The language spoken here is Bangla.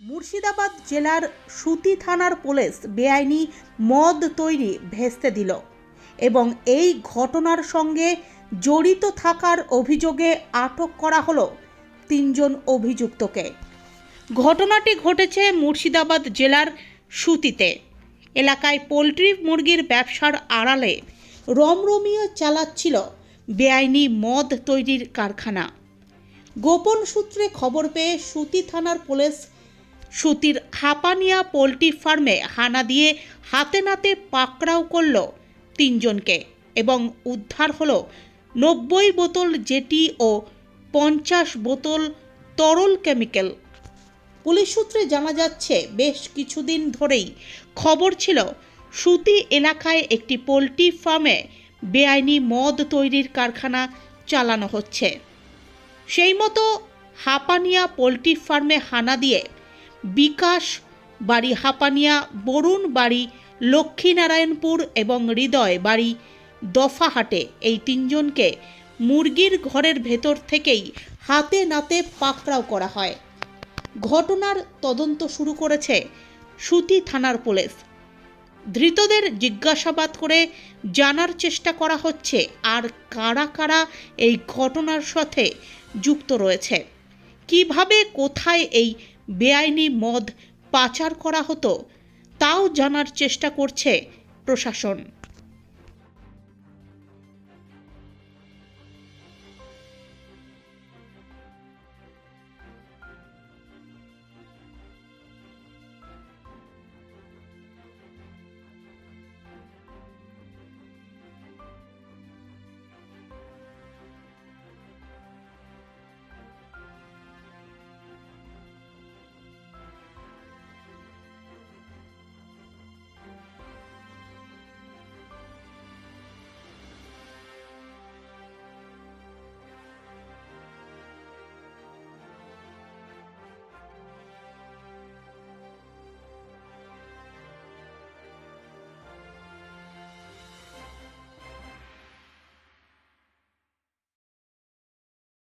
মুর্শিদাবাদ জেলার সুতি থানার পুলিশ বেআইনি মদ তৈরি ভেস্তে দিল এবং এই ঘটনার সঙ্গে জড়িত থাকার অভিযোগে আটক করা হলো তিনজন অভিযুক্তকে। ঘটনাটি ঘটেছে মুর্শিদাবাদ জেলার সুতিতে। এলাকায় পোলট্রি মুরগির ব্যবসার আড়ালে রমরমিয়ে চালাচ্ছিল বেআইনি মদ তৈরির কারখানা। গোপন সূত্রে খবর পেয়ে সুতি থানার পুলিশ সুতির হাপানিয়া পোলট্রি ফার্মে হানা দিয়ে হাতে নাতে পাকড়াও করল তিনজনকে এবং উদ্ধার হলো নব্বই বোতল জেটি ও পঞ্চাশ বোতল তরল কেমিক্যাল। পুলিশ সূত্রে জানা যাচ্ছে, বেশ কিছুদিন ধরেই খবর ছিল, সুতি এলাকায় একটি পোলট্রি ফার্মে বেআইনি মদ তৈরির কারখানা চালানো হচ্ছে। সেই মতো হাপানিয়া পোলট্রি ফার্মে হানা দিয়ে বিকাশ, বাড়ি হাপানিয়া, বরুণ বাড়ি লক্ষ্মীনারায়ণপুর এবং হৃদয় বাড়ি দফাহাটে এই তিনজনকে মুরগির ঘরের ভেতর থেকেই হাতে নাতে পাকড়াও করা হয়। ঘটনার তদন্ত শুরু করেছে সুতি থানার পুলিশ। ধৃতদের জিজ্ঞাসাবাদ করে জানার চেষ্টা করা হচ্ছে আর কারা কারা এই ঘটনার সাথে যুক্ত রয়েছে। কীভাবে, কোথায় এই বেআইনি মদ পাচার করা হতো তাও জানার চেষ্টা করছে প্রশাসন।